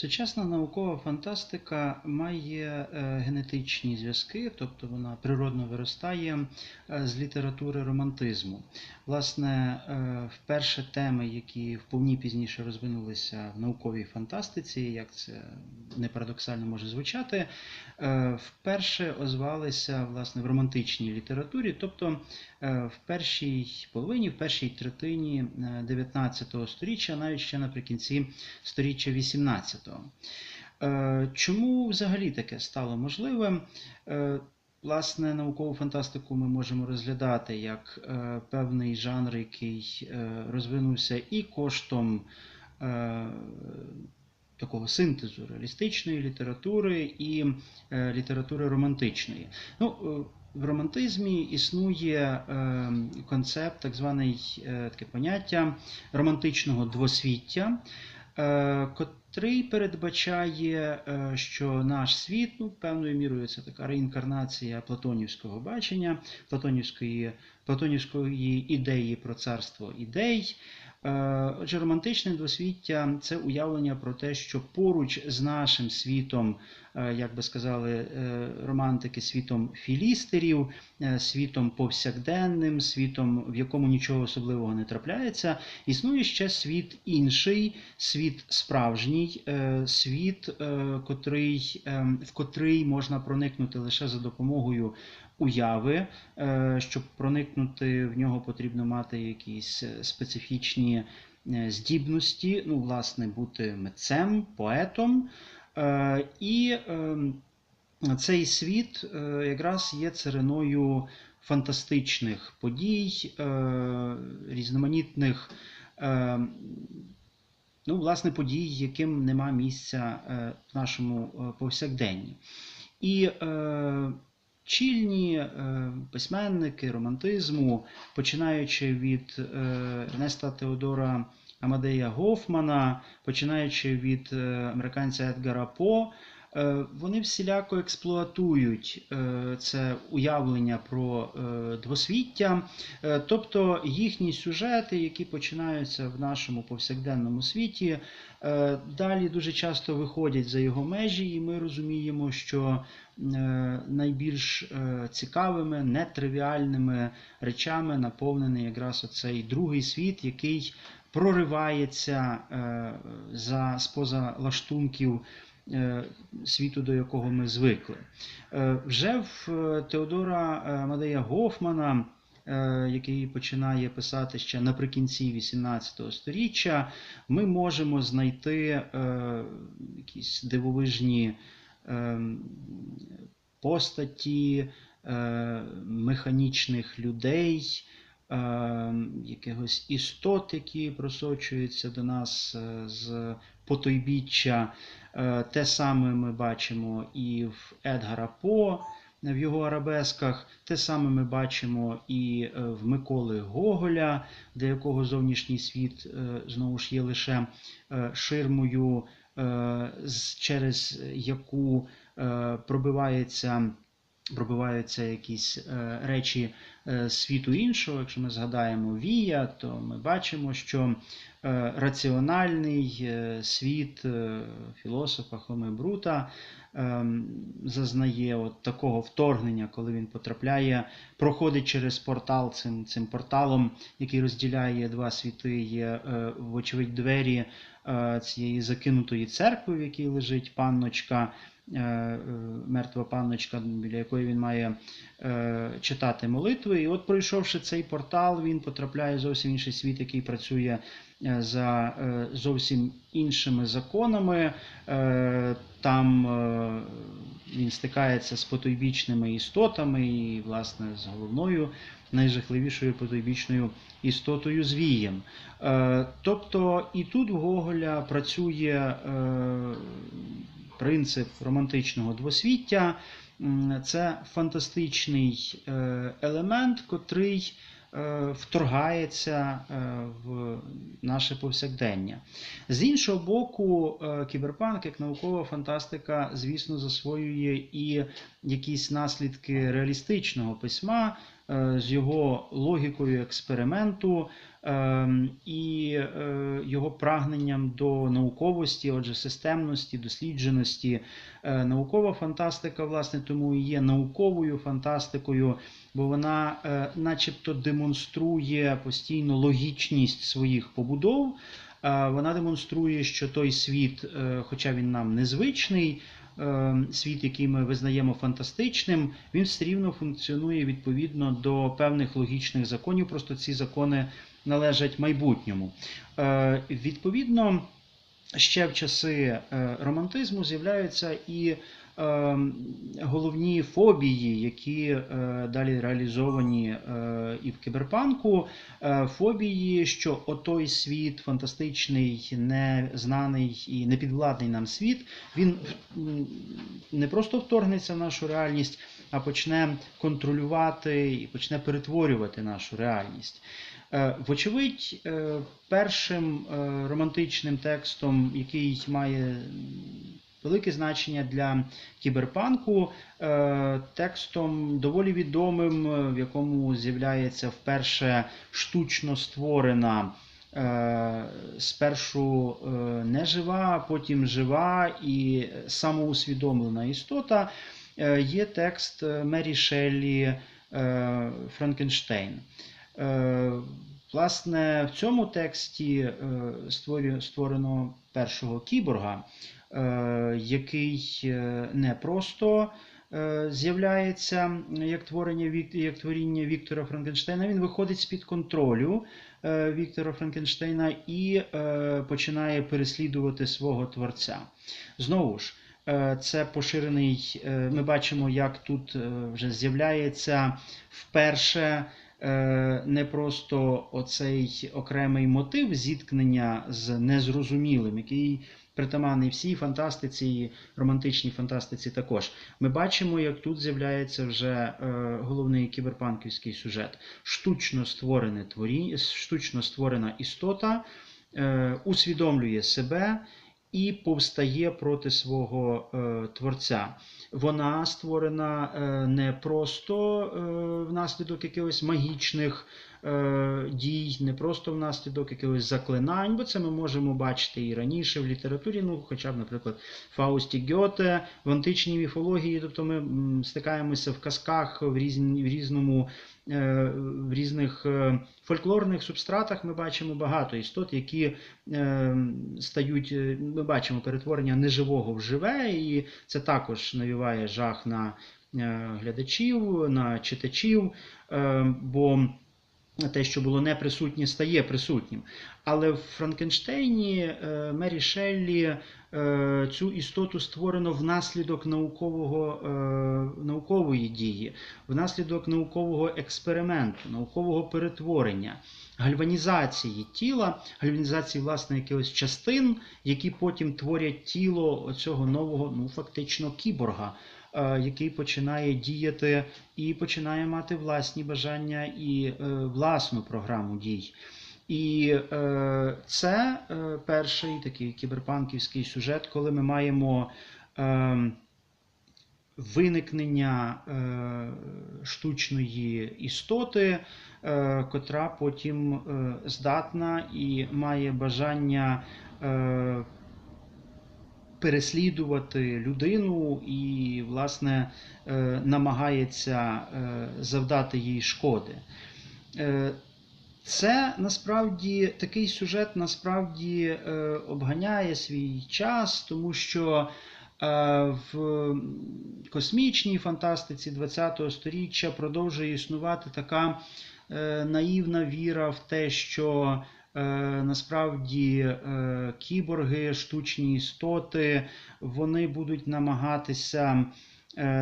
Сучасна наукова фантастика має е, генетичні зв'язки, тобто вона природно виростає е, з літератури романтизму. Власне, е, вперше теми, які вповні пізніше розвинулися в науковій фантастиці, як це не парадоксально може звучати, вперше озвалися власне в романтичній літературі, тобто в першій половині, в першій третині е, 19 століття, навіть ще наприкінці сторіччя 18-го. Е, Чому взагалі таке стало можливим? Е, Власне, наукову фантастику ми можемо розглядати як е, певний жанр, який е, розвинувся і коштом такого синтезу реалістичної літератури і літератури романтичної. Ну, в романтизмі існує концепт, так званий таке поняття романтичного двосвіття, е, котрий передбачає, е, що наш світ, ну, певною мірою, це така реінкарнація платонівського бачення, платонівської, платонівської ідеї про царство ідей. Е, Отже, романтичне двосвіття це уявлення про те, що поруч з нашим світом, е, як би сказали романтики, світом філістерів, світом повсякденним, світом, в якому нічого особливого не трапляється, існує ще світ інший, світ справжній, е, світ, е, котрий, е, в котрий можна проникнути лише за допомогою уяви. Щоб проникнути в нього, потрібно мати якісь специфічні здібності, ну, власне, бути митцем, поетом. І ем, цей світ якраз є цариною фантастичних подій, різноманітних. Ну, власне, подій, яким нема місця е, в нашому е, повсякденні. І е, чільні е, письменники романтизму, починаючи від е, Ернеста Теодора Амадея Гофмана, починаючи від е, американця Едгара По, вони всіляко експлуатують е, це уявлення про е, двосвіття, Е, тобто їхні сюжети, які починаються в нашому повсякденному світі, е, далі дуже часто виходять за його межі, і ми розуміємо, що е, найбільш е, цікавими, нетривіальними речами наповнений якраз оцей другий світ, який проривається е, за споза лаштунків е, світу, до якого ми звикли. Е, Вже в Теодора Мадея Гофмана, який починає писати ще наприкінці 18 століття, ми можемо знайти якісь дивовижні постаті механічних людей, якихось істот, які просочуються до нас е, з потойбіччя. Е, Те саме ми бачимо і в Едгара По. В його арабесках те саме ми бачимо і е, в Миколи Гоголя, для якого зовнішній світ знову ж є лише ширмою, через яку пробивається, пробиваються якісь речі світу іншого. Якщо ми згадаємо Вія, то ми бачимо, що е, раціональний е, світ е, філософа Хоми Брута зазнає от такого вторгнення, коли він потрапляє, проходить через портал цим, цим порталом, який розділяє два світи, є, е, вочевидь, двері е, цієї закинутої церкви, в якій лежить панночка. е, е, Мертва панночка, біля якої він має е, читати молитви. І от, пройшовши цей портал, він потрапляє в зовсім інший світ, який працює е, за е, зовсім іншими законами. Е, Там він стикається з потойбічними істотами і, власне, з головною, найжахливішою потойбічною істотою звієм. Тобто і тут в Гоголя працює принцип романтичного двосвіття. Це фантастичний е, елемент, котрий е, вторгається е, в наше повсякдення. З іншого боку, кіберпанк як наукова фантастика, звісно, засвоює і якісь наслідки реалістичного письма. Е, з його логікою експерименту ем, і е, його прагненням до науковості, отже, системності, дослідженості. Е, Наукова фантастика, власне, тому і є науковою фантастикою, бо вона начебто демонструє постійно логічність своїх побудов. Вона демонструє, що той світ, хоча він нам незвичний, світ, який ми визнаємо фантастичним, він все рівно функціонує відповідно до певних логічних законів. Просто ці закони належать майбутньому. Е, Відповідно, ще в часи е, романтизму з'являються і е, головні фобії, які е, далі реалізовані і в кіберпанку. Фобії, що отой світ фантастичний, незнаний і непідвладний нам світ, він не просто вторгнеться в нашу реальність, а почне контролювати і почне перетворювати нашу реальність. Е, Вочевидь, е, першим е, романтичним текстом, який має велике значення для кіберпанку, текстом доволі відомим, в якому з'являється вперше штучно створена. Спершу нежива, потім жива і самоусвідомлена істота, є текст Мері Шеллі Франкенштейн. Е, Власне, в цьому тексті е, створено першого кіборга, е, який не просто з'являється як творення як творіння Віктора Франкенштейна, він виходить з-під контролю Віктора Франкенштейна і починає переслідувати свого творця. Знову ж, це поширений. Ми бачимо, як тут вже з'являється вперше не просто оцей окремий мотив зіткнення з незрозумілим, який притаманний всій фантастиці, і романтичній фантастиці також. Ми бачимо, як тут з'являється вже е, головний кіберпанківський сюжет. Штучно створене творіння, штучно створена істота е, усвідомлює себе і повстає проти свого е, творця. Вона створена е, не просто е, внаслідок якихось магічних дій, не просто внаслідок якихось заклинань, бо це ми можемо бачити і раніше в літературі, ну, хоча б, наприклад, Фаусті Гьоте, в античній міфології, тобто ми стикаємося в казках в, різні, в різному. е, В різних е, фольклорних субстратах ми бачимо багато істот, які е, стають, е, ми бачимо перетворення неживого в живе, і це також навіває жах на е, глядачів, на читачів, е, бо те, що було не присутнє, стає присутнім. Але в Франкенштейні е, Мері Шеллі е, цю істоту створено внаслідок наукового, е, наукової дії, внаслідок наукового експерименту, наукового перетворення, гальванізації тіла, гальванізації власне якихось частин, які потім творять тіло цього нового, ну фактично кіборга. е, Який починає діяти і починає мати власні бажання і е, власну програму дій. І е, це перший такий кіберпанківський сюжет, коли ми маємо е, виникнення е, штучної істоти, е, котра потім е, здатна і має бажання переслідувати людину і, власне, намагається завдати їй шкоди. Це насправді такий сюжет насправді обганяє свій час, тому що в космічній фантастиці ХХ століття продовжує існувати така е, наївна віра в те, що е, насправді е, кіборги, штучні істоти, вони будуть намагатися е,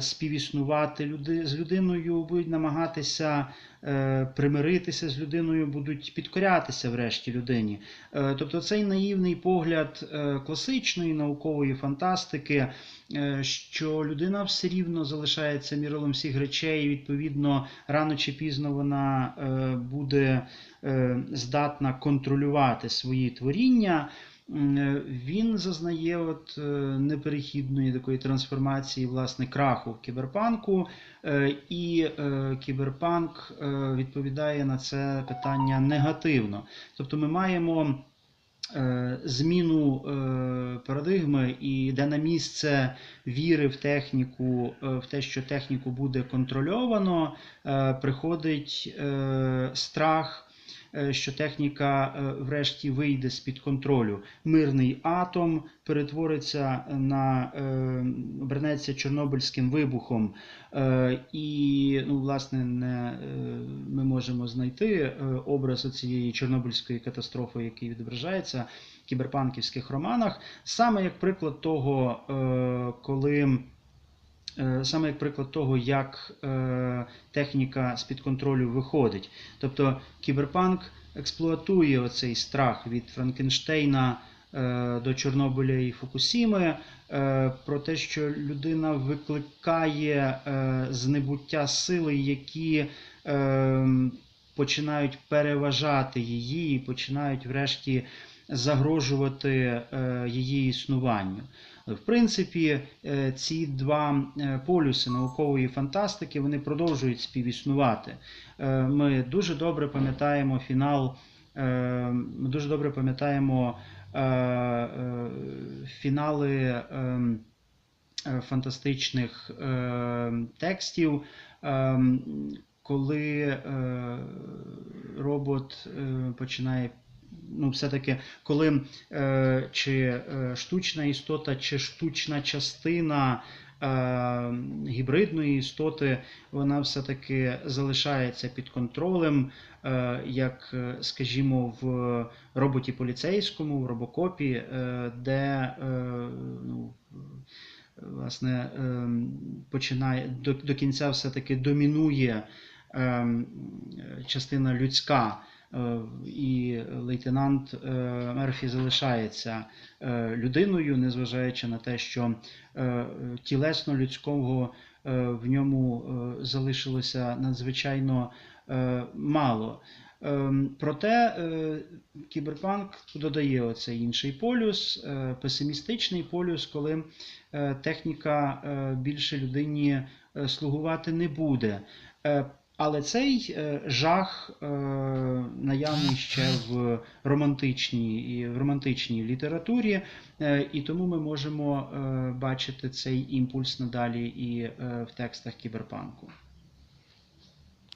співіснувати люди, з людиною, будуть намагатися е, примиритися з людиною, будуть підкорятися врешті людині. Е, Тобто цей наївний погляд е, класичної наукової фантастики, е, що людина все рівно залишається мірилом всіх речей, і відповідно рано чи пізно вона е, буде е, здатна контролювати свої творіння. Е, він зазнає от е, неперехідної такої трансформації, власне, краху в кіберпанку, е, і кіберпанк відповідає на це питання негативно. Тобто ми маємо зміну парадигми, і де на місце віри в техніку, в те, що техніку буде контрольовано, приходить страх. Е, Що техніка е, врешті вийде з-під контролю. Мирний атом перетвориться на е, обернеться Чорнобильським вибухом, і ну, власне не, ми можемо знайти образ цієї Чорнобильської катастрофи, який відображається в кіберпанківських романах, саме як приклад того, коли. Е, Саме як приклад того, як е, техніка з-під контролю виходить. Тобто кіберпанк експлуатує оцей страх від Франкенштейна е, до Чорнобиля і Фукусіми, про те, що людина викликає е, з небуття сили, які починають переважати її і починають врешті загрожувати її існуванню. В принципі, е, ці два е, полюси наукової фантастики вони продовжують співіснувати. Е, Ми дуже добре пам'ятаємо фінал. Ми дуже добре пам'ятаємо фінали ем, фантастичних текстів, ем, коли робот починає. Ну, все-таки, коли е, чи е, штучна істота, чи штучна частина е, гібридної істоти, вона все-таки залишається під контролем, е, як, е, скажімо, в роботі поліцейському, в робокопі, е, де е, ну, власне, ем, починає до, до кінця все-таки домінує ем, частина людська. Е, І лейтенант е, Мерфі залишається е, людиною, незважаючи на те, що тілесно людського в ньому залишилося надзвичайно мало. Ем, Проте кіберпанк додає оцей інший полюс, песимістичний полюс, коли техніка більше людині слугувати не буде. Але цей е, жах е, наявний ще в романтичній в романтичній літературі, е, і тому ми можемо бачити цей імпульс надалі і в текстах кіберпанку.